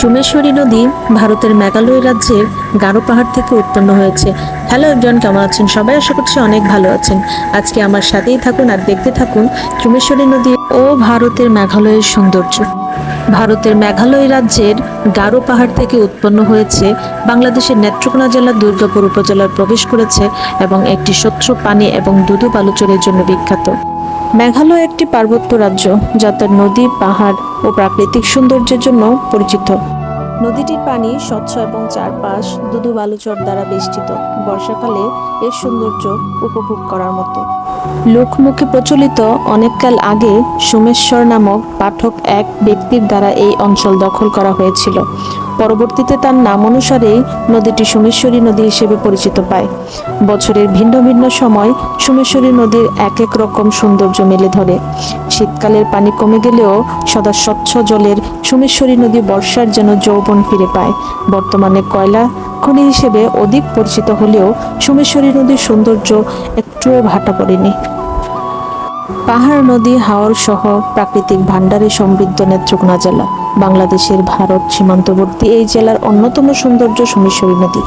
সোমেশ্বরী নদী ভারতের মেঘালয় রাজ্যের গারো পাহাড় থেকে উৎপন্ন হয়েছে। হ্যালো একজন কেমন আছেন? সবাই আশা করছি অনেক ভালো আছেন। আজকে আমার সাথেই থাকুন আর দেখতে থাকুন সোমেশ্বরী নদী ও ভারতের মেঘালয়ের সৌন্দর্য। ভারতের মেঘালয় রাজ্যের গারো পাহাড় থেকে উৎপন্ন হয়েছে বাংলাদেশের নেত্রকোনা জেলার দুর্গাপুর উপজেলার প্রবেশ করেছে এবং একটি স্বচ্ছ পানি এবং দুধু বালুচরের জন্য বিখ্যাত। মেঘালয় একটি পার্বত্য রাজ্য, যা তার নদী, পাহাড় ও প্রাকৃতিক সৌন্দর্যের জন্য পরিচিত। নদীটির পানি স্বচ্ছ এবং চারপাশ দুধু বালুচর দ্বারা বেষ্টিত। বর্ষাকালে এর সৌন্দর্য উপভোগ করার মতো। লোকমুখে প্রচলিত অনেককাল আগে সোমেশ্বর নামক পাঠক এক ব্যক্তির দ্বারা এই অঞ্চল দখল করা হয়েছিল। পরবর্তীতে তার নাম অনুসারেই নদীটি সোমেশ্বরী নদী হিসেবে পরিচিত পায়। বছরের ভিন্ন ভিন্ন সময় সোমেশ্বরী নদীর এক এক রকম সৌন্দর্য মেলে ধরে। শীতকালের পানি কমে গেলেও সদা স্বচ্ছ জলের সোমেশ্বরী নদী বর্ষার যেন যৌবন ফিরে পায়। বর্তমানে কয়লা খনি হিসেবে অধিক পরিচিত হলেও সোমেশ্বরী নদীর সৌন্দর্য একটুও ভাটা পড়েনি। পাহাড়, নদী, হাওর সহ প্রাকৃতিক ভাণ্ডারে সমৃদ্ধ নেত্রকোনা জেলা। বাংলাদেশের ভারত সীমান্তবর্তী এই জেলার অন্যতম সৌন্দর্য সোমেশ্বরী নদী।